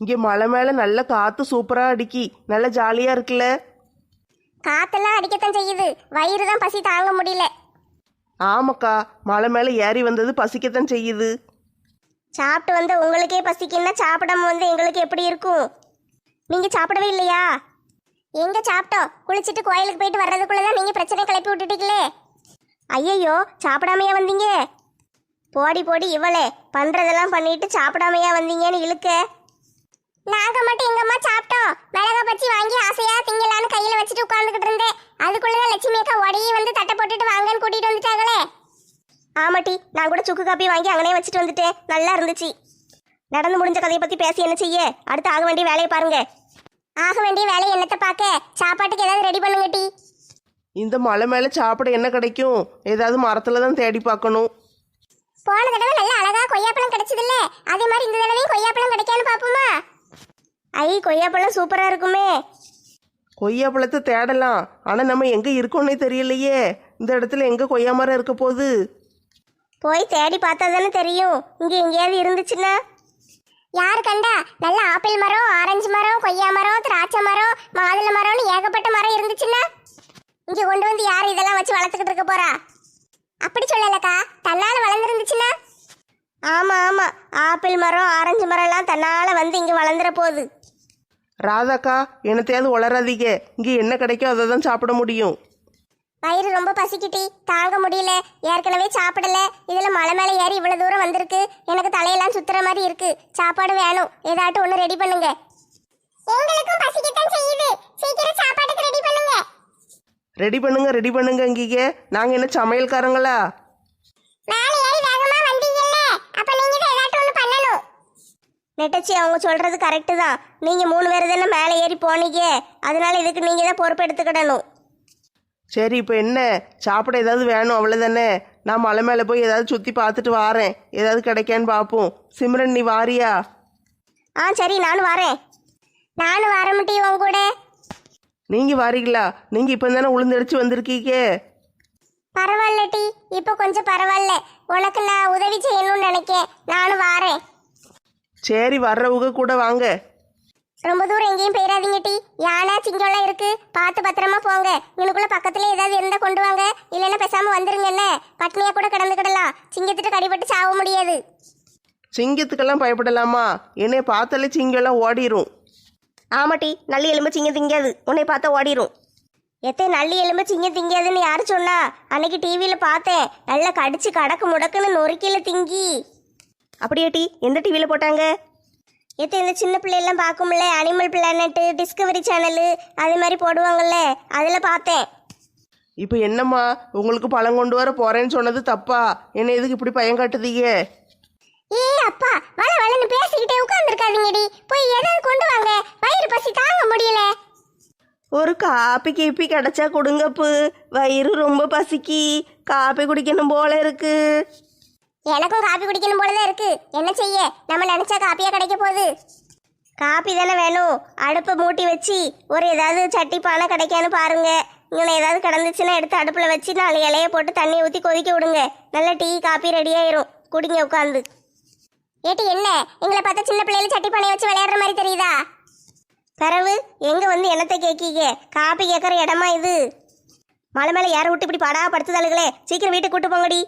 இங்கே மலை மேலே நல்ல காற்று சூப்பராக அடிக்கி. நல்ல ஜாலியாக இருக்குல்ல? காத்தெல்லாம் அடிக்கத்தான் செய்யுது. வயிறு தான் பசி தாங்க முடியல. ஆமாக்கா மலை மேலே ஏறி வந்தது பசிக்கத்தான் செய்யுது. சாப்பிட்டு வந்த உங்களுக்கே பசிக்குன்னா சாப்பிடாம வந்து எங்களுக்கு எப்படி இருக்கும்? நீங்க சாப்பிடவே இல்லையா? எங்க சாப்பிட்டோம்? குளிச்சுட்டு கோயிலுக்கு போயிட்டு வர்றதுக்குள்ள தான் நீங்க பிரச்சனை கிளப்பி விட்டுட்டீங்களே. ஐயையோ சாப்பிடாமையா வந்தீங்க? போடி போடி இவளே பண்றதெல்லாம் பண்ணிட்டு சாப்பிடாமையா வந்தீங்கன்னு இழுக்க. நாங்க மட்டும் எங்க அம்மா சாப்பிட்டோம். மிளகா பச்சி வாங்கி ஆசையா திங்கலான்னு கையில வச்சுட்டு உட்கார்ந்துகிட்டு இருந்தேன். அதுக்குள்ளதான் லட்சுமி அக்கா உடையே வந்து தட்டை போட்டுட்டு வாங்கன்னு கூட்டிட்டு வந்துட்டாங்களே. ஆமாட்டி நான் கூட சுக்கு காப்பி வாங்கி அங்கனே வச்சுட்டு வந்துட்டேன். நல்லா இருந்துச்சு. நடந்து முடிஞ்ச கதையை பத்தி பேசி என்ன செய்ய? அடுத்து ஆக வேண்டிய வேலையை பாருங்க. ஆக வேண்டிய வேலையை என்னத்தை பார்க்க? சாப்பாட்டுக்கு ஏதாவது ரெடி பண்ணுங்க டி. இந்த மலை மேலே சாப்பிட என்ன கிடைக்கும்? ஏதாவது மரத்தில் தான் தேடி பார்க்கணும். போன தடவை நல்ல அழகா கொய்யாப்பழம் கிடைச்சதுல்ல. அதே மாதிரி இந்த தடவையும் கொய்யாப்பழம் கிடைக்கான்னு பாப்போமா ஐ கொய்யாப்பழம் சூப்பரா இருக்குமே. கொய்யா பழத்தை தேடலாம். ஆனால் நம்ம எங்கே இருக்கோன்னே தெரியலையே. இந்த இடத்துல எங்கே கொய்யா மரம் இருக்க போகுது? போய் தேடி பார்த்தா தானே தெரியும். இங்க எங்கேயாவது இருந்துச்சுன்னா? யார் கண்டா? நல்ல ஆப்பிள் மரம் ஆரஞ்சு மரம் கொய்யா மரம் திராட்சை மரம் மாதுளை மரம்னு ஏகப்பட்ட மரம் இருந்துச்சுன்னா? இங்க கொண்டு வந்து யார் இதெல்லாம் வச்சு வளர்த்துக்கிட்டு இருக்க போறா? அப்படி சொல்லலக்கா. தன்னால வளர்ந்துருந்துச்சுன்னா? ஆமா ஆமா. ஆப்பிள் மரம் ஆரஞ்சு மரம் எல்லாம் தன்னால வந்து இங்க வளர்ந்துற போகுது. ராதாக்கா என்னத்தையாவது உளராதீங்க இங்கே என்ன கிடைக்கும் அதை தான் சாப்பிட முடியும். வயிறு ரொம்ப பசிக்கிட்டி. தாங்க முடியல. ஏற்கனவே சாப்பிடல. இதுல மலை மேலே ஏறி இவ்வளவு தூரம் வந்திருக்கு. எனக்கு தலையெல்லாம் சுத்துற மாதிரி இருக்கு. சாப்பாடு வேணும். ஏதாட்டும் ஒண்ணு ரெடி பண்ணுங்க. எங்களுக்கும் பசிக்கத்தான் செய்யுது. சீக்கிரம் சாப்பாட்டுக்கு ரெடி பண்ணுங்க. ரெடி பண்ணுங்க ரெடி பண்ணுங்க இங்கீங்க. நாங்கள் என்ன சமையல்காரங்களா? மேலே ஏறி வேகமா வந்தீங்கல்ல அப்ப நீங்க தான் ஏதாட்டும் ஒண்ணு பண்ணணும் நெட்டச்சி அவங்க சொல்றது கரெக்டு தான். நீங்க மூணு பேர் தானே மேலே ஏறி போனீங்க. அதனால இதுக்கு நீங்க தான் பொறுப்பு எடுத்துக்கிடணும். சரி இப்போ என்ன? சாப்பிட ஏதாவது வேணும் அவ்வளோதானே நான் மலை மேலே போய் ஏதாவது சுற்றி பார்த்துட்டு வாரேன். ஏதாவது கிடைக்கான்னு பார்ப்போம். சிம்ரன் நீ வாரியா? ஆ சரி நானும் வரேன். நானும் வர முடியும் உங்க கூட. நீங்கள் வாரீங்களா? நீங்கள் இப்போ தானே உளுந்தடிச்சு வந்திருக்கீங்க. பரவாயில்ல டி. இப்போ கொஞ்சம் பரவாயில்ல. உனக்கு நான் உதவி செய்யணும்னு நினைக்கேன். நானும் வாரேன். சரி வர்றவங்க கூட வாங்க. ரொம்ப தூரம் எங்கேயும் போயிடாதீங்க டி. யானை சிங்கம்லாம் இருக்கு. பார்த்து பத்திரமா போங்க. இவனுக்குள்ள பக்கத்துல ஏதாவது இருந்தா கொண்டு வாங்க. இல்லைன்னா பேசாம வந்துருங்க என்ன பட்னியா கூட கிடந்துக்கிடலாம். சிங்கத்திட்ட கடிபட்டு சாவ முடியாது. சிங்கத்துக்கெல்லாம் பயப்படலாமா? என்னை பார்த்தாலே சிங்கம்லாம் ஓடிரும். ஆமாட்டி நல்லி எலும்பு சிங்க திங்காது. உன்னை பார்த்தா ஓடிரும். எத்தே நல்லி எலும்பு சிங்க திங்காதுன்னு யாரு சொன்னா? அன்னைக்கு டிவியில பார்த்தேன். நல்லா கடிச்சு கடக்கு முடக்குன்னு நொறுக்கில திங்கி. அப்படியே டி எந்த டிவியில போட்டாங்க? எத்தே இந்த சின்ன பிள்ளையெல்லாம் பார்க்கும்ல அனிமல் பிளானட்டு டிஸ்கவரி சேனலு அது மாதிரி போடுவாங்கல்ல அதில் பார்த்தேன். இப்போ என்னம்மா உங்களுக்கு பழம் கொண்டு வர போறேன்னு சொன்னது தப்பா? என்ன எதுக்கு இப்படி பயம் காட்டுதீங்க? ஏ அப்பா வள வளன்னு பேசிக்கிட்டே உட்காந்துருக்காதீங்கடி போய் ஏதாவது கொண்டு வாங்க வயிறு பசி தாங்க முடியல. ஒரு காப்பி கீப்பி கிடைச்சா கொடுங்கப்பு. வயிறு ரொம்ப பசிக்கி. காப்பி குடிக்கணும் போல இருக்கு. எனக்கும் காப்பி குடிக்கணும் போல தான் இருக்கு. என்ன செய்ய? நம்ம நினைச்சா காப்பியா கிடைக்க போகுது. காப்பி தானே வேணும். அடுப்பை மூட்டி வச்சு ஒரு ஏதாவது சட்டி பானை கிடைக்கான்னு பாருங்க. இங்கே ஏதாவது கிடந்துச்சுன்னா எடுத்து அடுப்பில் வச்சு நாலு இலைய போட்டு தண்ணி ஊற்றி கொதிக்க விடுங்க. நல்ல டீ காப்பி ரெடி ஆயிரும். குடிங்க உட்காந்து. ஏட்டி என்ன? எங்களை பார்த்தா சின்ன பிள்ளையில சட்டி பானையை வச்சு விளையாடுற மாதிரி தெரியுதா? பிறவு எங்க வந்து என்னத்தை கேட்கீங்க காப்பி கேட்குற இடமா இது? மலை மேலே ஏற விட்டு இப்படி படா படுத்துதாளுகளே சீக்கிரம் வீட்டுக்கு கூட்டு போங்கடி.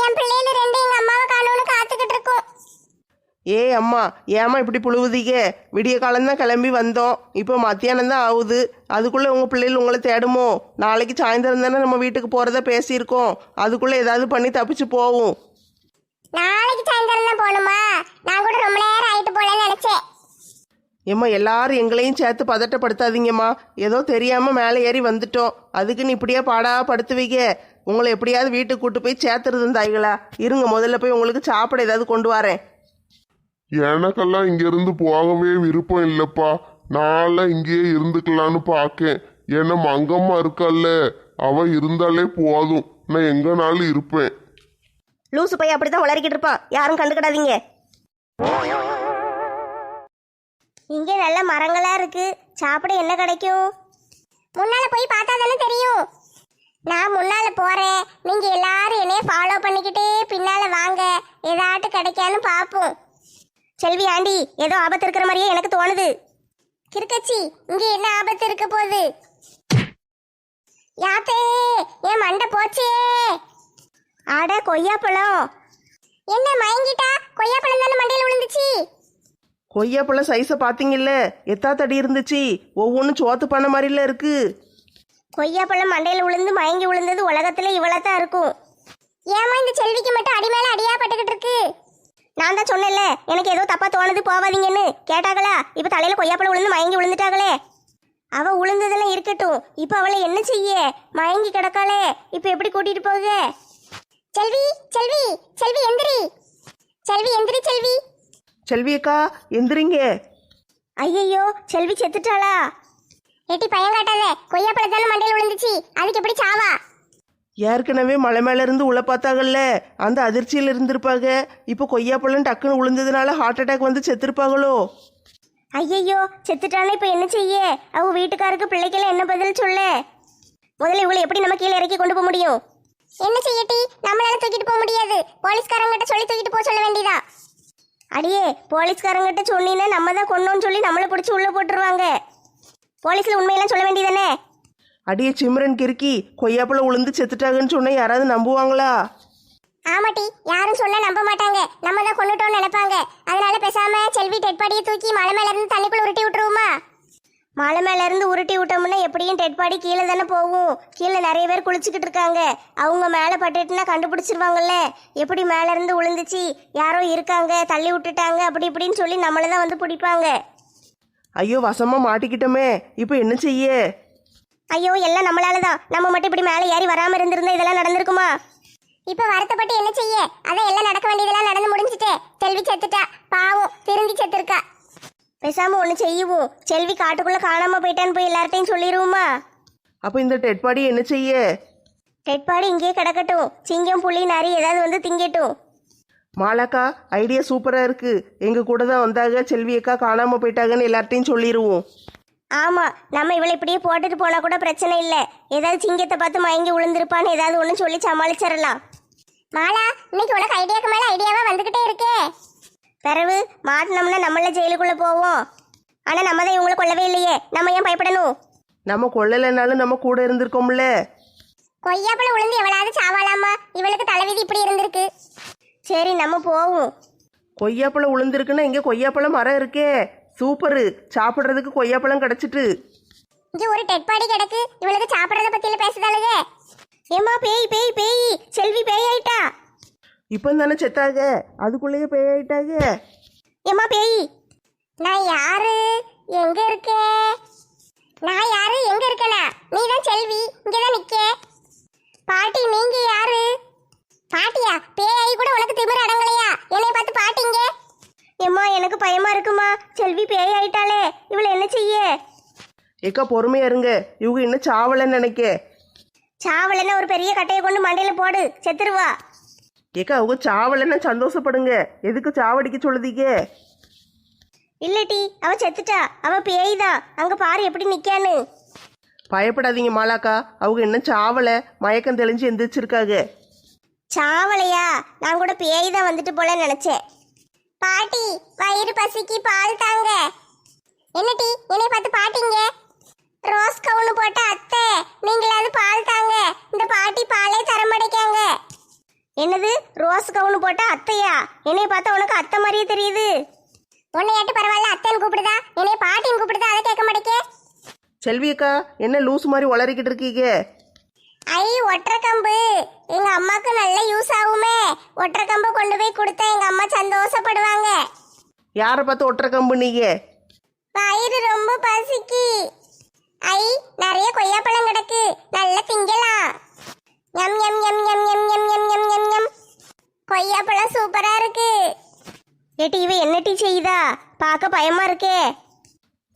என் பிள்ளைல ரெண்டு எங்க அம்மாவை காணோன்னு காத்துக்கிட்டு இருக்கோம். ஏ அம்மா ஏம்மா இப்படி புழுவுதீங்க? விடிய காலம்தான் கிளம்பி வந்தோம். இப்போ மத்தியானம் தான் ஆகுது. அதுக்குள்ளே உங்கள் பிள்ளைகள் உங்களை தேடுமோ? நாளைக்கு சாயந்தரம் தானே நம்ம வீட்டுக்கு போகிறத பேசியிருக்கோம். அதுக்குள்ளே ஏதாவது பண்ணி தப்பிச்சு போவோம். நாளைக்கு சாயந்தரம் தான் போகணுமா? நான் கூட ரொம்ப நேரம் ஆயிட்டு போலன்னு நினைச்சேன். ஏம்மா எல்லாரும் எங்களையும் சேர்த்து பதட்டப்படுத்தாதீங்கம்மா. ஏதோ தெரியாமல் மேலே ஏறி வந்துட்டோம். அதுக்குன்னு இப்படியே பாடா படுத்துவீங்க? உங்களை எப்படியாவது வீட்டுக்கு கூட்டு போய் சேர்த்துறது தாய்களா? இருங்க முதல்ல போய் உங்களுக்கு சாப்பிட ஏதாவது கொண்டு வரேன். எனக்கெல்லாம் இங்கிருந்து போகவே விருப்பம் இல்லைப்பா. நான்லாம் இங்கேயே இருந்துக்கலான்னு பார்க்கேன் ஏன்னா மங்கம்மா இருக்கல்ல? அவ இருந்தாலே போதும். நான் எங்கனாலும் இருப்பேன். லூசு பையன் அப்படித்தான் உளறிக்கிட்டு இருப்பான். யாரும் கண்டுக்கிடாதீங்க. இங்க நல்ல மரங்களா இருக்கு. சாப்பிட என்ன கிடைக்கும்? முன்னால போய் பார்த்தா தானே தெரியும். நான் முன்னால போறேன். நீங்க எல்லாரும் என்னைய ஃபாலோ பண்ணிக்கிட்டே பின்னால வாங்க. ஏதாட்டு கிடைக்கான்னு பாப்போம். செல்வி ஆண்டி ஏதோ ஆபத்து இருக்கிற மாதிரியே எனக்கு தோணுது. கிருக்கச்சி இங்க என்ன ஆபத்து இருக்க போகுது? யாத்தே என் மண்டை போச்சே. அட கொய்யாப்பழம். என்ன மயங்கிட்டா? கொய்யாப்பழம் தானே மண்டையில விழுந்துச்சு? கொய்யாப்பழம் சைஸை பார்த்தீங்கல்ல எத்தா தடி இருந்துச்சு? ஒவ்வொன்றும் சோத்து பண்ண மாதிரில இருக்கு. கொய்யாப்பழம் மண்டையில விழுந்து மயங்கி விழுந்தது உலகத்துல இவ்வளவு தான் இருக்கும். ஏமா இந்த செல்விக்கு மட்டும் அடி மேல அடியா பட்டுக்கிட்டு இருக்கு? நான் தான் சொன்னேன்ல எனக்கு ஏதோ தப்பா தோணுது போவாதீங்கன்னு. கேட்டாங்களா? இப்ப தலையில கொய்யாப்பழம் விழுந்து மயங்கி விழுந்துட்டாங்களே அவ உளுந்ததெல்லாம் இருக்கட்டும். இப்ப அவளை என்ன செய்ய? மயங்கி கிடக்காளே. இப்ப எப்படி கூட்டிட்டு போக? செல்வி செல்வி செல்வி எந்திரி. செல்வி எந்திரி செல்வி. செல்வி அக்கா எந்திரிங்க. ஐயையோ செல்வி செத்துட்டாளா? எட்டி பயம் காட்டாத. கொய்யாப்பழத்தால மண்டையில விழுந்துச்சு. அதுக்கு எப்படி சாவா? ஏற்கனவே மலை மேல இருந்து உள்ள பார்த்தாங்கல்ல. அந்த அதிர்ச்சியில் இருந்திருப்பாங்க. இப்போ கொய்யாப்பழம் டக்குன்னு விழுந்ததுனால ஹார்ட் அட்டாக் வந்து செத்துருப்பாங்களோ? ஐயையோ செத்துட்டானே இப்ப என்ன செய்ய? அவ வீட்டுக்காருக்கு பிள்ளைக்கெல்லாம் என்ன பதில் சொல்ல? முதல்ல இவளை எப்படி நம்ம கீழே இறக்கி கொண்டு போக முடியும்? என்ன செய்யட்டி நம்மளால தூக்கிட்டு போக முடியாது. போலீஸ்காரங்கிட்ட சொல்லி தூக்கிட்டு போக சொல்ல வேண்டியதா? அடியே போலீஸ்காரங்கிட்ட சொன்னீங்கன்னா நம்ம தான் கொண்டோம்னு சொல்லி நம்மளை பிடிச்சி உள்ள போட்டுருவாங்க. போலீஸ்ல உண்மையெல்லாம் சொல்ல வேண்டியதானே அடியே சிம்ரன் கிறுக்கி கொய்யாப்பழம் உளுந்து செத்துட்டாங்கன்னு சொன்னா யாராவது நம்புவாங்களா? ஆமாட்டி யாரும் சொன்னா நம்ப மாட்டாங்க. நம்ம தான் கொண்டுட்டோம்னு நினைப்பாங்க. அதனால பேசாம செல்வி டெட் பாடியை தூக்கி மலை மேல இருந்து தண்ணிக்குள்ள உருட்டி விட்டுருவோமா? மலை மேல இருந்து உருட்டி விட்டோம்னா எப்படியும் டெட் பாடி கீழே தானே போகும். கீழே நிறைய பேர் குளிச்சுக்கிட்டு இருக்காங்க. அவங்க மேலே பட்டுட்டுனா கண்டுபிடிச்சிருவாங்கல்ல. எப்படி மேல இருந்து விழுந்துச்சு யாரோ இருக்காங்க தள்ளி விட்டுட்டாங்க அப்படி இப்படின்னு சொல்லி நம்மளை தான் வந்து பிடிப்பாங்க. ஐயோ வசமா மாட்டிக்கிட்டோமே. இப்போ என்ன செய்ய? ஐயோ எல்லாம் நம்மளால தான் நம்ம மட்டும் இப்படி மேலே ஏறி வராம இருந்திருந்தா இதெல்லாம் நடந்திருக்குமா? இப்ப வருத்தப்பட்டு என்ன செய்ய? அதான் எல்லாம் நடக்க வேண்டியதெல்லாம் நடந்து முடிஞ்சுட்டே. செல்வி செத்துட்டா பாவம் திருந்தி செத்துருக்கா. பேசாம ஒண்ணு செய்யுவோம். செல்வி காட்டுக்குள்ள காணாம போயிட்டான்னு போய் எல்லார்ட்டையும் சொல்லிடுவோமா அப்போ இந்த டெட் பாடி என்ன செய்ய? டெட்பாடி இங்கேயே கிடக்கட்டும். சிங்கம் புலி நரி ஏதாவது வந்து திங்கட்டும். மாலாக்கா ஐடியா சூப்பராக இருக்கு. எங்கள் கூட தான் வந்தாங்க. செல்வி அக்கா காணாமல் போயிட்டாங்கன்னு எல்லார்ட்டையும் சொல்லிடுவோம் ஆமா நம்ம இவளை இப்படியே போட்டுட்டு போனா கூட பிரச்சனை இல்லை. ஏதாவது சிங்கத்தை பார்த்து மயங்கி விழுந்திருப்பான்னு ஏதாவது ஒன்று சொல்லி சமாளிச்சிடலாம். மாலா இன்னைக்கு உனக்கு ஐடியாக்கு மேல ஐடியாவா வந்துகிட்டே இருக்கே. பிறகு மாட்டினோம்னா நம்மள ஜெயிலுக்குள்ள போவோம். ஆனா நம்ம தான் இவங்களை கொல்லவே இல்லையே. நம்ம ஏன் பயப்படணும்? நம்ம கொல்லலைனாலும் நம்ம கூட இருந்திருக்கோம்ல. கொய்யாப்பழம் விழுந்து எவளாவது சாவாலாமா? இவளுக்கு தலைவிதி இப்படி இருந்திருக்கு. சரி நம்ம போவோம். கொய்யாப்பழம் உளுந்திருக்குன்னா இங்கே கொய்யாப்பழம் மரம் இருக்கே. சூப்பரு. சாப்பிட்றதுக்கு கொய்யாப்பழம் கிடச்சிட்டு. இங்க ஒரு டெட் பாடி கிடக்கு. இவளுக்கு சாப்பிடறத பத்தியில பேசுதாளுக. ஏமா பேய் பேய் பேய். செல்வி பேய் ஆயிட்டா இப்போ தானே செத்தாக? அதுக்குள்ளேயே பேயாயிட்டாங்க ஏமா பேய். நான் யாரு? எங்க இருக்க? நான் யாரு? எங்க இருக்கனா நீ தான் செல்வி. இங்க தான் நிக்க. பாட்டி நீங்க யாரு? பாட்டியா பேய் கூட உனக்கு திமிர அடங்கலையா? என்னை பார்த்து பாட்டிங்க? ஏம்மா எனக்கு பயமா இருக்குமா? செல்வி பேய் ஆயிட்டாளே இவளை என்ன செய்ய? ஏக்கா பொறுமையா இருங்க. இவங்க இன்னும் சாவலைன்னு நினைக்க. சாவலன்னா ஒரு பெரிய கட்டையை கொண்டு மண்டையில போடு செத்துருவா. ஏக்கா அவங்க சாவலைன்னா சந்தோஷப்படுங்க. எதுக்கு சாவடிக்க சொல்லுதீங்க? இல்லட்டி அவ செத்துட்டா. அவ பேய் தான் அங்க பாரு எப்படி நிக்கான்னு. பயப்படாதீங்க மாலாக்கா. அவங்க இன்னும் சாவலை. மயக்கம் தெளிஞ்சு எந்திரிச்சிருக்காங்க. சாவலையா? நான் கூட பேய் தான் வந்துட்டு போல நினைச்சேன். பாட்டி வயிறு பசிக்கு பால் தாங்க. என்னடி என்னை பார்த்து பாட்டிங்க? ரோஸ் கவுனு போட்ட அத்தை நீங்களாவது பால் தாங்க. இந்த பாட்டி பாலே தர மாட்டேக்காங்க என்னது ரோஸ் கவுனு போட்ட அத்தையா? என்னை பார்த்தா உனக்கு அத்தை மாதிரியே தெரியுது. உன்னையாட்டு பரவாயில்ல அத்தைன்னு கூப்பிடுதா? என்னை பாட்டின்னு கூப்பிடுதா? அதை கேட்க மாட்டேக்கே. செல்வி அக்கா என்ன லூஸ் மாதிரி உளறிக்கிட்டு இருக்கீங்க? ஐ ஒற்றை கம்பு எங்க அம்மாக்கு நல்ல யூஸ் ஆகுமே ஒற்றை கம்பு கொண்டு போய் கொடுத்தா எங்க அம்மா சந்தோஷப்படுவாங்க யாரை பார்த்து ஒட்டுற கம்பெனிங்க வயிறு ரொம்ப பசிக்கு ஐ நிறைய கொய்யாப்பழம் கிடக்கு நல்ல திங்கலாம் எம் எம் எம் எம் எம் எம் எம் எம் எம் எம் கொய்யாப்பழம் சூப்பரா இருக்கு ஏட்டி இவ என்ன டீ செய்யுதா பார்க்க பயமா இருக்கே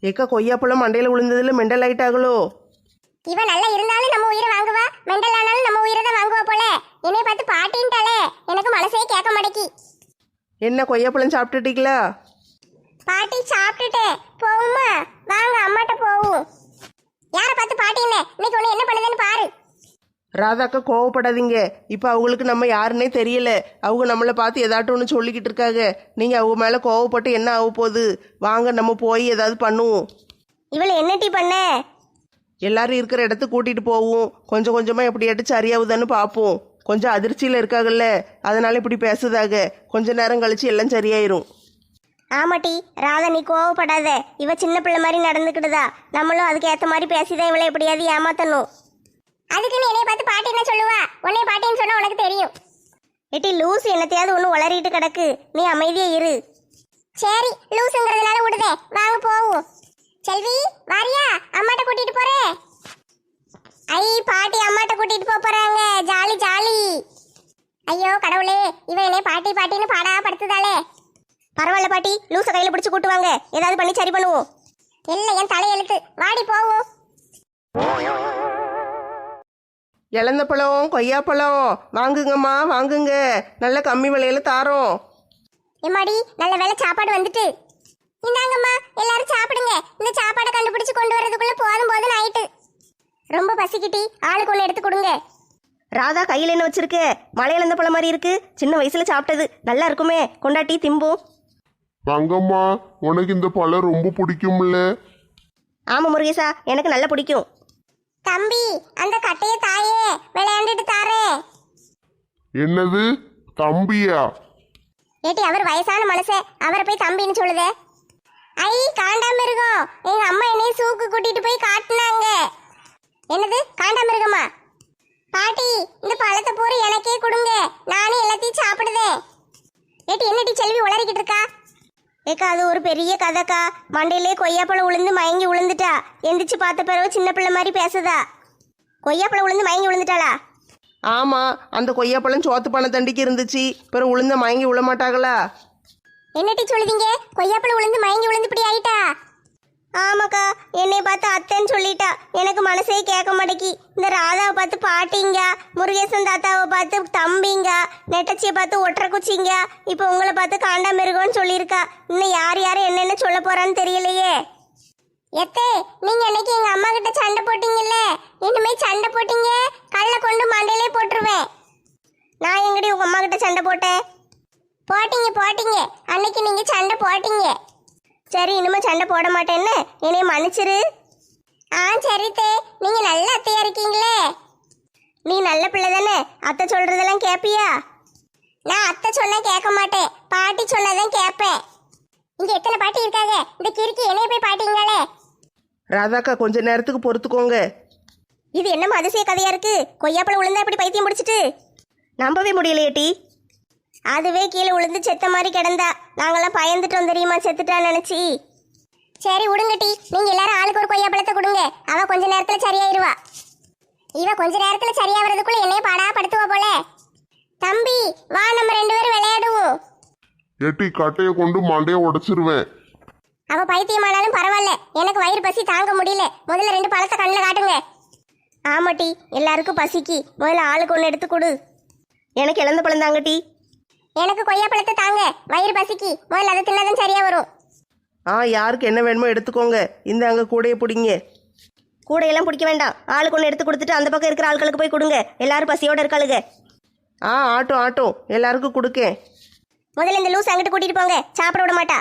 ஏக்கா கொய்யாப்பழம் மண்டையில் விழுந்ததுல மெண்டல் ஆயிட்டாங்களோ இவ நல்லா இருந்தாலும் நம்ம உயிரை வாங்குவா. மெண்டல் ஆனாலும் நம்ம உயிரை தான் வாங்குவா போல. என்னை பார்த்து பாட்டின்ட்டாலே எனக்கு மனசே கேட்க மாட்டேக்கி. என்ன கொய்யாப்பழம் சாப்பிட்டுட்டீங்களா? பாட்டி சாப்பிட்டுட்டேன் போவோமா வாங்க அம்மாட்ட போவோம். யாரை பார்த்து பாட்டி என்ன? இன்னைக்கு உன்னை என்ன பண்ணுதுன்னு பாரு. ராதாக்கா கோவப்படாதீங்க. இப்போ அவங்களுக்கு நம்ம யாருன்னே தெரியல. அவங்க நம்மளை பார்த்து ஏதாட்டும் ஒன்று சொல்லிக்கிட்டு இருக்காங்க. நீங்கள் அவங்க மேலே கோவப்பட்டு என்ன ஆக போகுது? வாங்க நம்ம போய் ஏதாவது பண்ணுவோம். இவளை என்ன டீ பண்ண? எல்லாரும் இருக்கிற இடத்துக்கு கூட்டிகிட்டு போவோம். கொஞ்சம் கொஞ்சமாக எப்படியாட்டு சரியாகுதான்னு பார்ப்போம். கொஞ்சம் அதிர்ச்சியில் இருக்காங்கல்ல அதனால இப்படி பேசுதாக. கொஞ்ச நேரம் கழிச்சு எல்லாம் சரியாயிரும். ஆமாட்டி ராதா நீ கோவப்படாத. இவ சின்ன பிள்ளை மாதிரி நடந்துக்கிட்டுதா. நம்மளும் அதுக்கு ஏத்த மாதிரி பேசிதான் இவளை எப்படியாவது ஏமாத்தணும். அதுக்குன்னு என்னைய பார்த்து பாட்டி என்ன சொல்லுவா? உன்னை பாட்டின்னு சொன்னா உனக்கு தெரியும். ஏட்டி லூஸ் என்னத்தையாவது ஒன்று உளறிட்டு கிடக்கு. நீ அமைதியா இரு. சரி லூஸுங்கிறதுனால விடுதே. வாங்க போவோம். செல்வி வாரியா அம்மாட்ட கூட்டிட்டு போறேன் ஐ பாட்டி அம்மாட்ட கூட்டிட்டு போப் போறாங்க. Jolly jolly. ஐயோ கடவுளே இவ என்னை பாட்டி பாட்டின்னு பாடா படுத்துதாளே. பரவாயில்ல பாட்டி லூச கையில பிடிச்சு கூட்டு வாங்க ஏதாவது பண்ணி சரி பண்ணுவோம். இல்ல என் தலையெழுத்து வாடி போவோம். இழந்த பழம் கொய்யாப்பழம் வாங்குங்கம்மா வாங்குங்க. நல்ல கம்மி விலையில தாரோம். எம்மாடி நல்ல வேளை சாப்பாடு வந்துட்டு. இந்தாங்கம்மா எல்லாரும் சாப்பிடுங்க இந்த சாப்பாடை கண்டுபிடிச்சு கொண்டு வரதுக்குள்ள போதும் போதும் ஆயிட்டு ரொம்ப பசிக்கிட்டி. ஆளுக்கு ஒன்று எடுத்து கொடுங்க. ராதா கையில் என்ன வச்சிருக்க? மலையில இருந்த பழம் மாதிரி இருக்கு. சின்ன வயசுல சாப்பிட்டது. நல்லா இருக்குமே. கொண்டாட்டி திம்போம் மங்கம்மா உனக்கு இந்த பழம் ரொம்ப பிடிக்கும்ல? ஆமா முருகேசா. எனக்கு நல்லா பிடிக்கும். தம்பி அந்த கட்டைய தாயே. விளையாண்டுட்டு தாரேன் என்னது? தம்பியா? ஏட்டி அவர் வயசான மனுஷன் அவரை போய் தம்பின்னு சொல்லுதே. ஐ காண்டாமிருகம். எங்க அம்மா என்னைய சூக்கு கூட்டிட்டு போய் காட்டுனாங்க. என்னது? காண்டாமிருகமா? பாட்டி இந்த பழத்தை பூரா எனக்கே கொடுங்க. நானே எல்லாத்தையும் சாப்பிடுதேன். ஏட்டி என்னடி செல்வி உளறிக்கிட்டு இருக்கா? ஏக்கா அது ஒரு பெரிய கதைக்கா. மண்டையிலே கொய்யாப்பழம் உளுந்து மயங்கி விழுந்துட்டா எந்திரிச்சு பார்த்த பிறகு சின்ன பிள்ளை மாதிரி பேசுதா? கொய்யாப்பழம் உளுந்து மயங்கி விழுந்துட்டாளா ஆமாம் அந்த கொய்யாப்பழம் சோத்து பண தண்டிக்கு இருந்துச்சு. பிறகு உளுந்த மயங்கி விழ மாட்டாங்களா என்னடி சொல்லுதீங்க? கொய்யாப்பழம் உளுந்து மயங்கி விழுந்து இப்படி ஆயிட்டா? ஆமாக்கா என்னை பார்த்து அத்தைன்னு சொல்லிட்டா. எனக்கு மனசே கேட்க மாட்டேக்கி. இந்த ராதாவை பார்த்து பாட்டிங்க முருகேசன் தாத்தாவை பார்த்து தம்பிங்க நெட்டச்சியை பார்த்து ஒற்றை குச்சிங்க இப்போ உங்களை பார்த்து காண்டாமிருகம்னு சொல்லியிருக்கா. இன்னும் யார் யார் என்னென்ன சொல்ல போறான்னு தெரியலையே. எத்தே நீங்க அன்னைக்கு எங்க அம்மா கிட்ட சண்டை போட்டீங்கல்ல? இனிமே சண்டை போட்டீங்க கல்ல கொண்டு மண்டையிலே போட்டுருவேன். நான் எங்கடி உங்க அம்மா கிட்ட சண்டை போட்டேன்? போட்டீங்க போட்டீங்க. அன்னைக்கு நீங்க சண்டை போட்டீங்க. சரி இனிமே சண்டை போட மாட்டேன்னு என்னைய மன்னிச்சிரு. ஆ சரி தே. நீங்க நல்ல அத்தையா இருக்கீங்களே. நீ நல்ல பிள்ளை தானே? அத்தை சொல்றதெல்லாம் கேப்பியா? நான் அத்தை சொன்னா கேட்க மாட்டேன். பாட்டி சொன்னதான் கேட்பேன். இங்க எத்தனை பாட்டி இருக்காங்க? இந்த கிறுக்கி என்னைய போய் பாட்டிங்களே ராதாக்கா கொஞ்ச நேரத்துக்கு பொறுத்துக்கோங்க. இது என்ன அதிசய கதையா இருக்கு? கொய்யாப்பழம் விழுந்தா இப்படி பைத்தியம் பிடிச்சிட்டு? நம்பவே முடியலையே டி. அதுவே கீழே விழுந்து செத்த மாதிரி கிடந்தா. நாங்கெல்லாம் பயந்துட்டோம் தெரியுமா செத்துட்டான்னு நினைச்சி. சரி விடுங்கட்டி நீங்க எல்லாரும் ஆளுக்கு ஒரு கொய்யா பழத்தை கொடுங்க. அவ கொஞ்ச நேரத்துல சரியாயிருவா. இவ கொஞ்ச நேரத்துல சரியாவறதுக்குள்ள என்னைய பாடா படுத்துவா போல. தம்பி வா நம்ம ரெண்டு பேரும் விளையாடுவோம். எட்டி கட்டையை கொண்டு மண்டையை உடைச்சிருவேன். அவ பைத்தியமானாலும் பரவாயில்ல. எனக்கு வயிறு பசி தாங்க முடியல. முதல்ல ரெண்டு பழத்தை கண்ணில் காட்டுங்க. ஆமாட்டி எல்லாருக்கும் பசிக்கு. முதல்ல ஆளுக்கு ஒன்று எடுத்து கொடு. எனக்கு இழந்த பழம் தாங்க டி. எனக்கு கொய்யா பழத்தை தாங்க. வயிறு பசிக்கு. முதல்ல அதை தின்னாதான் சரியா வரும். ஆ யாருக்கு என்ன வேணுமோ எடுத்துக்கோங்க. இந்த அங்கே கூடையை பிடிங்க. கூடையெல்லாம் பிடிக்க வேண்டாம். ஆளுக்கு ஒன்று எடுத்து கொடுத்துட்டு அந்த பக்கம் இருக்கிற ஆட்களுக்கு போய் கொடுங்க. எல்லாரும் பசியோட இருக்காளுங்க. ஆ ஆட்டும் ஆட்டும் எல்லாருக்கும் கொடுக்கேன். முதல்ல இந்த லூஸ் அங்கிட்டு கூட்டிட்டு போங்க. சாப்பிட விட மாட்டா.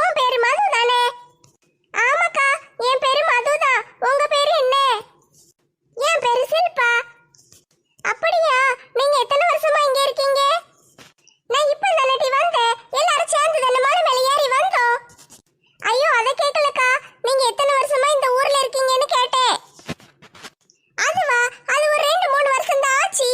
உன் பேரு மது தானே? ஆமாக்கா என் பேரு மது தான் உங்க பேரு என்ன? என் பேரு சில்பா. அப்படியா? நீங்க எத்தனை வருஷமா இங்க இருக்கீங்க? நான் இப்ப தானடி வந்தேன். எல்லாரும் சேர்ந்து தானே மலை மேல ஏறி வந்தோம். ஐயோ அதை கேட்கலக்கா. நீங்க எத்தனை வருஷமா இந்த ஊர்ல இருக்கீங்கன்னு கேட்டேன். அதுவா? அது ஒரு ரெண்டு மூணு வருஷம் தான் ஆச்சு.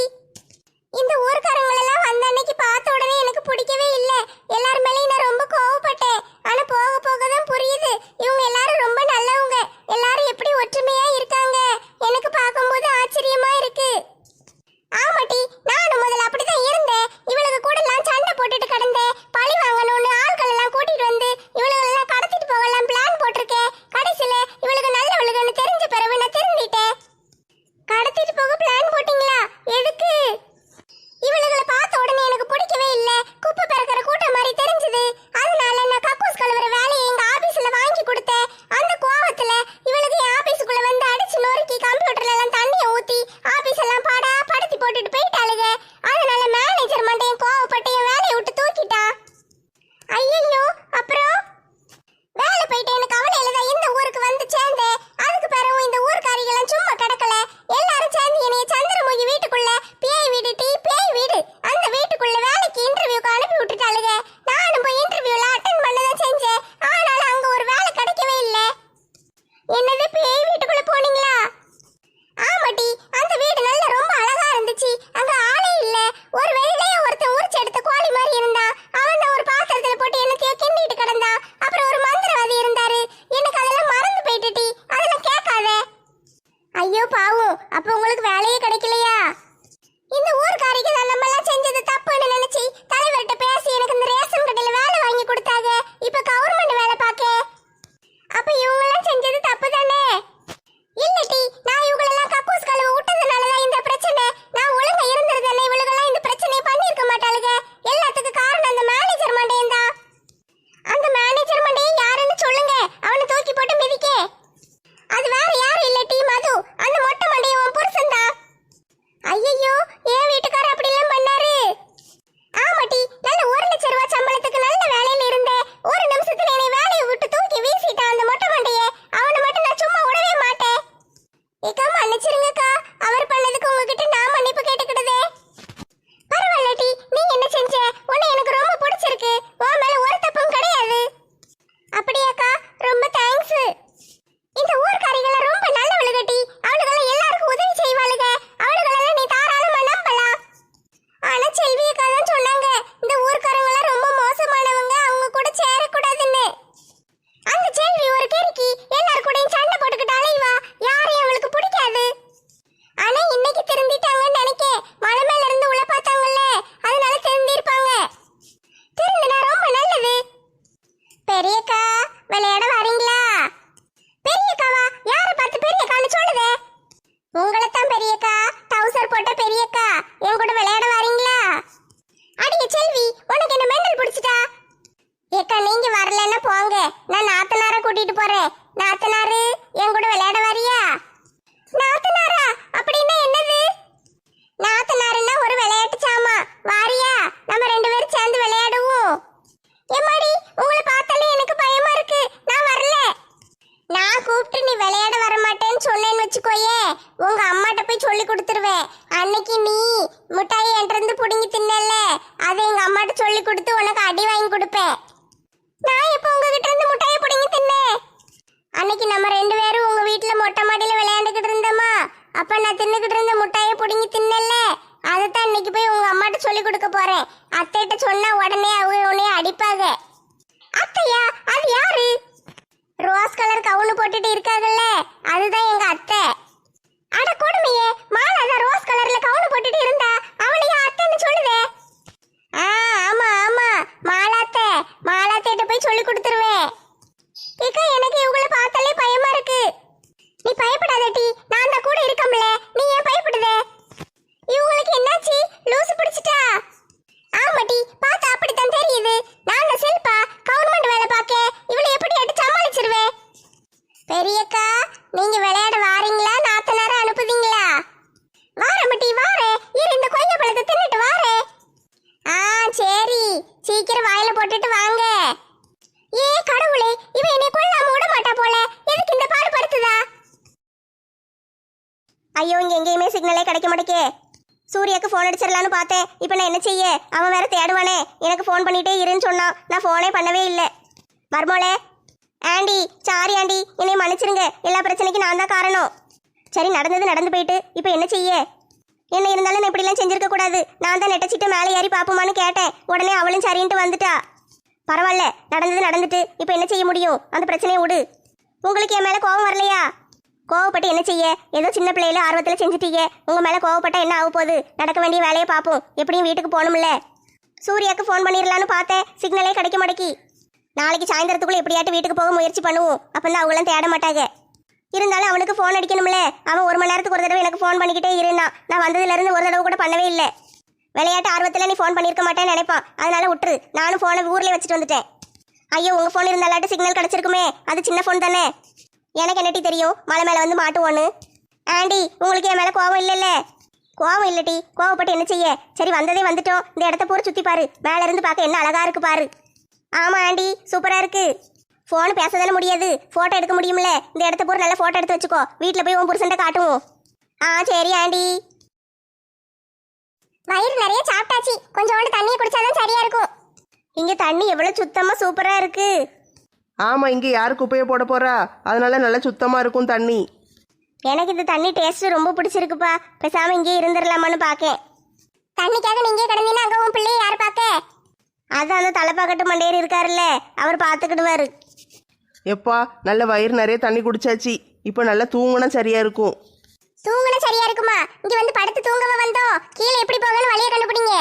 ஐயோ சூர்யாக்கு ஃபோன் அடிச்சிடலான்னு பார்த்தேன். இப்போ நான் என்ன செய்ய? அவன் வேற தேடுவானே. எனக்கு ஃபோன் பண்ணிகிட்டே இருன்னு சொன்னான். நான் ஃபோனே பண்ணவே இல்லை. மர்மோளே. Aunty sorry aunty. என்னை மன்னிச்சிருங்க. எல்லா பிரச்சனைக்கும் நான் தான் காரணம். சரி நடந்தது நடந்து போயிட்டு. இப்போ என்ன செய்ய? என்ன இருந்தாலும் நான் இப்படிலாம் செஞ்சிருக்க கூடாது. நான் தான் நெட்டச்சிட்டு மேலே ஏறி பாப்போமான்னு கேட்டேன். உடனே அவளும் சரின்ட்டு வந்துட்டா. பரவாயில்ல நடந்தது நடந்துட்டு. இப்போ என்ன செய்ய முடியும்? அந்த பிரச்சனையை விடு. உங்களுக்கு என் மேலே கோபம் வரலையா? கோவப்பட்டு என்ன செய்ய? ஏதோ சின்ன பிள்ளையில ஆர்வத்தில் செஞ்சுட்டீங்க. உங்க மேல கோவப்பட்டா என்ன ஆக போகுது? நடக்க வேண்டிய வேலையை பார்ப்போம். எப்படியும் வீட்டுக்கு போகணும்ல? சூர்யாவுக்கு ஃபோன் பண்ணிடலான்னு பார்த்தேன். சிக்னலே கிடைக்க மாட்டேக்கி. நாளைக்கு சாயந்தரத்துக்குள்ள எப்படியாட்டு வீட்டுக்கு போக முயற்சி பண்ணுவோம். அப்போ தான் அவங்களாம் தேட மாட்டாங்க. இருந்தாலும் அவனுக்கு ஃபோன் அடிக்கணும்ல. அவன் ஒரு மணி நேரத்துக்கு ஒரு தடவை எனக்கு ஃபோன் பண்ணிக்கிட்டே இருந்தான். நான் வந்ததுலேருந்து ஒரு தடவை கூட பண்ணவே இல்லை. விளையாட்டு ஆர்வத்தில் நீ ஃபோன் பண்ணியிருக்க மாட்டேன்னு நினைப்பான். அதனால விட்டுரு. நானும் ஃபோனை ஊரில் வச்சுட்டு வந்துட்டேன். ஐயோ உங்கள் ஃபோன் இருந்தாலாட்டு சிக்னல் கிடச்சிருக்குமே. அது சின்ன ஃபோன் தானே? எனக்கு என்னட்டி தெரியும்? மலை மேலே வந்து மாட்டுவோன்னு ஆண்டி உங்களுக்கு என் மேலே கோவம் இல்லைல்ல? கோவம் இல்லட்டி கோவப்பட்டு என்ன செய்ய? சரி வந்ததே வந்துட்டோம். இந்த இடத்த பூரா சுற்றி பாரு. மேலே இருந்து பார்க்க என்ன அழகாக இருக்கு பாரு. ஆமாம் ஆண்டி சூப்பராக இருக்கு. ஃபோன் பேச தானே முடியாது. ஃபோட்டோ எடுக்க முடியும்ல? இந்த இடத்த பூரா நல்லா ஃபோட்டோ எடுத்து வச்சுக்கோ. வீட்டில் போய் உன் புருஷன்ட்ட காட்டுவோம். ஆ சரி ஆண்டி. வயிறு நிறைய சாப்பிட்டாச்சு. கொஞ்சோண்டு தண்ணியை குடிச்சாதான் சரியாக இருக்கும். இங்கே தண்ணி எவ்வளோ சுத்தமாக சூப்பராக இருக்குது ஆமாம் இங்கே யார் குப்பையை போட போறா? அதனால நல்லா சுத்தமாக இருக்கும் தண்ணி. எனக்கு இந்த தண்ணி டேஸ்ட் ரொம்ப பிடிச்சிருக்குப்பா. பேசாம இங்கே இருந்துடலாமான்னு பார்க்கேன் தண்ணிக்காக நீங்க கிடந்தீங்கன்னா அங்க உன் பிள்ளைய யார் பார்க்க அதான் அந்த தலைப்பாக்கட்டு மண்டையர் இருக்காருல்ல அவர் பார்த்துக்கிடுவாரு எப்பா நல்ல வயிறு நிறைய தண்ணி குடிச்சாச்சு. இப்போ நல்லா தூங்குனா சரியா இருக்கும். தூங்குனா சரியா இருக்குமா? இங்க வந்து படுத்து தூங்கவா வந்தோம். கீழே எப்படி போகணும்னு வழியை கண்டுபிடிங்க.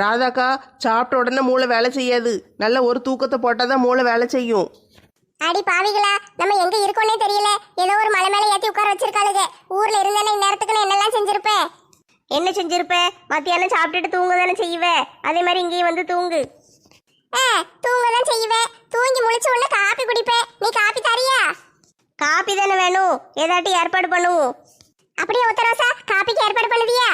ராதாக்கா சாப்பிட்ட உடனே மூளை வேலை செய்யாது. நல்ல ஒரு தூக்கத்தை போட்டால் தான் மூளை வேலை செய்யும். அடி பாவிகளா நம்ம எங்க இருக்கோன்னே தெரியல. ஏதோ ஒரு மலை மேல ஏத்தி உட்கார வச்சிருக்காளுங்க ஊர்ல இருந்தேனே இந்நேரத்துக்கு நான் என்னெல்லாம் செஞ்சிருப்பேன் என்ன செஞ்சிருப்ப? மத்தியானம் சாப்பிட்டுட்டு தூங்க தானே செய்வ. அதே மாதிரி இங்கேயும் வந்து தூங்கு. ஆ தூங்க தான் செய்வேன் தூங்கி முழிச்ச உடனே காப்பி குடிப்பேன் நீ காப்பி தரியா? காப்பி தானே வேணும். ஏதாட்டி ஏற்பாடு பண்ணுவோம். அப்படியே உத்தரவசா காப்பிக்கு ஏற்பாடு பண்ணுவியா?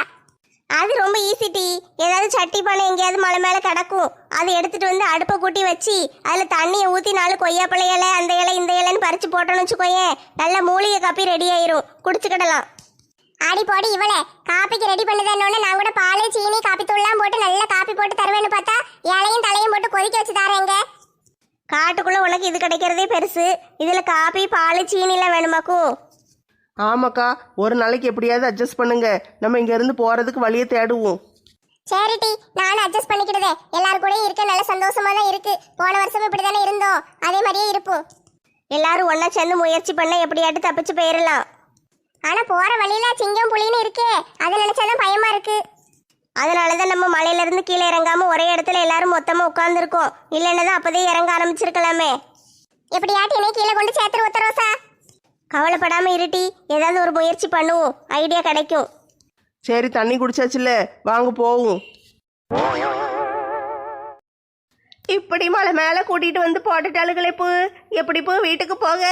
அது ரொம்ப ஈஸி டி. ஏதாவது சட்டி பானை எங்கேயாவது மலை மேலே கிடக்கும். அதை எடுத்துட்டு வந்து அடுப்பை கூட்டி வச்சு அதில் தண்ணியை ஊற்றி நாலு கொய்யாப்பழ இலை அந்த இலை இந்த இலைன்னு பறித்து போட்டோன்னு வச்சுக்கோயேன் நல்ல மூலிகை காப்பி ரெடி ஆயிரும். குடிச்சுக்கிடலாம். அடி போடி இவளே காப்பிக்கு ரெடி பண்ணுதேன்னொன்னு நான் கூட பால் சீனி காப்பி தூள்லாம் போட்டு நல்லா காப்பி போட்டு தருவேன்னு பார்த்தா இலையும் தலையும் போட்டு கொதிக்க வச்சு தரேங்க காட்டுக்குள்ளே உனக்கு இது கிடைக்கிறதே பெருசு. இதில் காப்பி பால் சீனிலாம் வேணுமாக்கும். ஆமாக்கா ஒரு நாளைக்கு எப்படியாவது அட்ஜஸ்ட் பண்ணுங்க. நம்ம இங்கேருந்து போகிறதுக்கு வழியை தேடுவோம். சரிட்டி நானும் அட்ஜஸ்ட் பண்ணிக்கிடுதே. எல்லாரும் கூடயும் இருக்க நல்ல சந்தோஷமா தான் இருக்கு. போன வருஷம் இப்படி தானே இருந்தோம். அதே மாதிரியே இருப்போம். எல்லாரும் ஒன்றா சேர்ந்து முயற்சி பண்ண எப்படியாட்டு தப்பிச்சு போயிடலாம் ஆனா போற வழியில சிங்கம் புலின்னு இருக்கே. அதை நினைச்சாதான் பயமா இருக்கு. அதனால தான் நம்ம மலையிலேருந்து கீழே இறங்காம ஒரே இடத்துல எல்லாரும் மொத்தமாக உட்காந்துருக்கோம் இல்லைன்னா தான் அப்போதே இறங்க ஆரம்பிச்சிருக்கலாமே. எப்படியாட்டி என்னை கீழே கொண்டு சேர்த்துரு சார் கவலைப்படாம இருட்டி ஏதாவது ஒரு முயற்சி பண்ணுவோம். ஐடியா கிடைக்கும். சரி தண்ணி குடிச்சாச்சுல வாங்க போவோம். இப்படி மலை மேலே கூட்டிகிட்டு வந்து போட்டுட்டாளுகளே பூ. எப்படி பூ வீட்டுக்கு போக?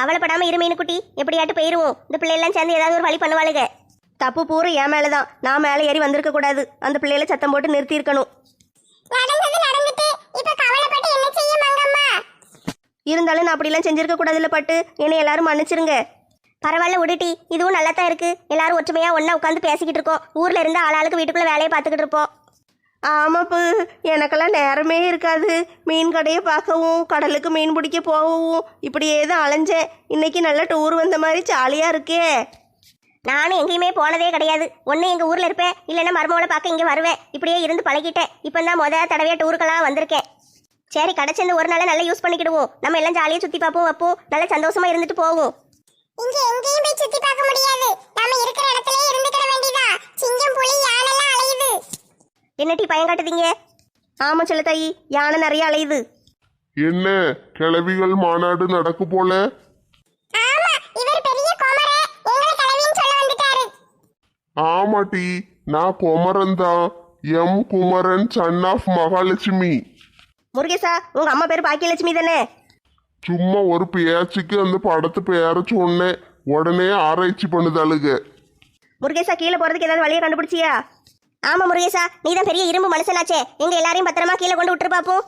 கவலைப்படாம இரு மீனுக்குட்டி. எப்படியாட்டு போயிருவோம். இந்த பிள்ளையெல்லாம் சேர்ந்து ஏதாவது ஒரு வழி பண்ணுவாளுங்க. தப்பு பூரா என் மேலே தான் நான் மேலே ஏறி வந்திருக்க கூடாது. அந்த பிள்ளைகளை சத்தம் போட்டு நிறுத்தி இருக்கணும் நடந்தது நடந்துட்டு. இப்ப மங்கம்மா இருந்தாலும் நான் அப்படிலாம் செஞ்சிருக்க கூடாதுல்ல பட்டு. என்னை எல்லாரும் மன்னிச்சிருங்க. பரவாயில்ல விடுட்டி இதுவும் நல்லா தான் இருக்கு. எல்லாரும் ஒற்றுமையா ஒண்ணா உட்காந்து பேசிக்கிட்டு இருக்கோம். ஊர்ல இருந்து ஆளாளுக்கு வீட்டுக்குள்ள வேலையை பார்த்துக்கிட்டு இருப்போம். ஆமாப்பு எனக்கெல்லாம் நேரமே இருக்காது. மீன் கடையை பார்க்கவும் கடலுக்கு மீன் பிடிக்க போகவும் இப்படியே தான் அலைஞ்சேன். இன்னைக்கு நல்ல டூர் வந்த மாதிரி ஜாலியாக இருக்கே. நானும் எங்கேயுமே போனதே கிடையாது. ஒன்று எங்கள் ஊரில் இருப்பேன். இல்லைன்னா மருமகளை பார்க்க இங்கே வருவேன். இப்படியே இருந்து பழகிட்டேன். இப்போ தான் முத தடவையாக டூருக்கெல்லாம் வந்திருக்கேன். சரி கிடச்ச இந்த ஒரு நாளை நல்லா யூஸ் பண்ணிக்கிடுவோம். நம்ம எல்லாம் ஜாலியாக சுற்றி பார்ப்போம் வைப்போம் நல்லா சந்தோஷமா இருந்துட்டு போவோம். இங்க எங்கேயும் போய் சுத்தி பார்க்க முடியாது. நம்ம இருக்கிற இடத்துல இருந்துக்கிட வேண்டியதா. சிங்கம் புலி யானெல்லாம் அலையுது. என்னட்டி பயம் காட்டுதீங்க? ஆமாம் செல்ல தாயி யானை நிறைய அலையுது. என்ன? கிளவிகள் மாநாடு நடக்கு போல? ஆமா இவர் பெரிய குமர எங்களை கிளவின்னு சொல்ல வந்துட்டாரு. ஆமாட்டி நான் குமரன் தான் M Kumaran son of Mahalakshmi. முருகேசா உங்கள் அம்மா பேர் பாக்கியலட்சுமி தானே? சும்மா ஒரு பேச்சுக்கு அந்த படத்து பேர சொன்னேன். உடனே ஆராய்ச்சி பண்ணுதாளுக முருகேசா கீழே போகிறதுக்கு ஏதாவது வழியை கண்டுபிடிச்சியா? ஆமாம் முருகேசா நீ தான் பெரிய இரும்பு மனுஷனாச்சே. எங்கள் எல்லாரையும் பத்திரமா கீழே கொண்டு விட்டுரு பார்ப்போம்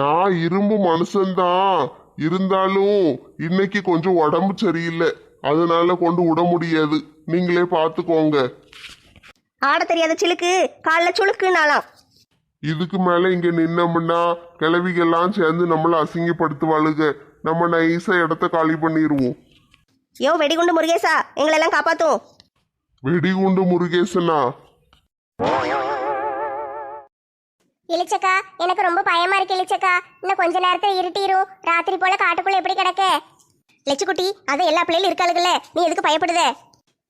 நான் இரும்பு மனுஷன்தான். இருந்தாலும் இன்னைக்கு கொஞ்சம் உடம்பு சரியில்லை. அதனால கொண்டு விட முடியாது. நீங்களே பார்த்துக்கோங்க. ஆட தெரியாத சிலுக்கு காலில் சுளுக்குனாலாம். இதுக்கு மேல இங்க நின்னோம்னா கிளவிகள்லாம் சேர்ந்து நம்மளை அசிங்கப்படுத்துவாளுக. நம்ம நைஸா இடத்த காலி பண்ணிடுவோம் யோ வெடிகுண்டு முருகேசா எங்களெல்லாம் காப்பாத்தும் வெடிகுண்டு முருகேசனா? இளிச்சக்கா எனக்கு ரொம்ப பயமா இருக்கு இளிச்சக்கா. இன்னும் கொஞ்ச நேரத்துல இருட்டிரும். ராத்திரி போல காட்டுக்குள்ள எப்படி கிடக்க? லட்சுக்குட்டி அது எல்லா பிள்ளைகளும் இருக்காளுகள்ல. நீ எதுக்கு பயப்படுதே?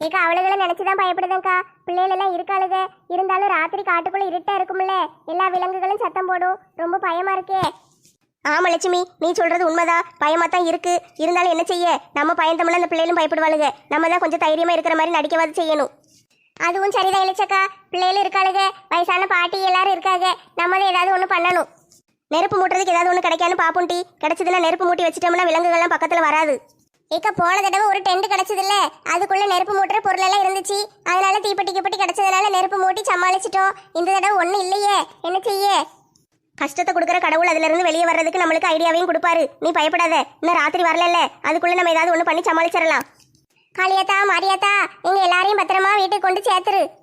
ஏக்கா அவளுகளை நினைச்சுதான் பயப்படுதேன்க்கா. பிள்ளைகள் எல்லாம் இருக்காளுக இருந்தாலும் ராத்திரி காட்டுக்குள்ள இருட்டா இருக்கும்ல. எல்லா விலங்குகளும் சத்தம் போடும். ரொம்ப பயமா இருக்கே. ஆமா லட்சுமி நீ சொல்றது உண்மைதான் பயமா தான் இருக்கு. இருந்தாலும் என்ன செய்ய? நம்ம பயந்தோம்ல அந்த பிள்ளைகளும் பயப்படுவாளுங்க நம்ம தான் கொஞ்சம் தைரியமா இருக்கிற மாதிரி நடிக்கவாது செய்யணும். அதுவும் சரிதான் இளிச்சக்கா. பிள்ளைகளும் இருக்காளுங்க வயசான பாட்டி எல்லாரும் இருக்காங்க நம்ம தான் ஏதாவது ஒண்ணு பண்ணணும். நெருப்பு மூட்டுறதுக்கு ஏதாவது ஒன்று கிடைக்கான்னு பாப்போம் டீ. கிடைச்சதுன்னா நெருப்பு மூட்டி வச்சிட்டோம்னா விலங்குகள்லாம் பக்கத்துல வராது. ஏக்கா போன தடவை ஒரு டென்ட் கிடைச்சதுல்ல. அதுக்குள்ள நெருப்பு மூட்டுற பொருள் எல்லாம் இருந்துச்சு. அதனால தீப்பெட்டி கிப்பட்டி கிடைச்சதுனால நெருப்பு மூட்டி சமாளிச்சிட்டோம். இந்த தடவை ஒண்ணு இல்லையே. என்ன செய்ய? கஷ்டத்தை கொடுக்குற கடவுள் அதுல இருந்து வெளியே வர்றதுக்கு நம்மளுக்கு ஐடியாவையும் கொடுப்பாரு. நீ பயப்படாத. இன்னும் ராத்திரி வரலல்ல. அதுக்குள்ள நம்ம ஏதாவது ஒன்று பண்ணி சமாளிச்சிடலாம். காளியாத்தா மாரியாத்தா நீங்க எல்லாரையும் பத்திரமா வீட்டுக்கு கொண்டு சேர்த்துரு.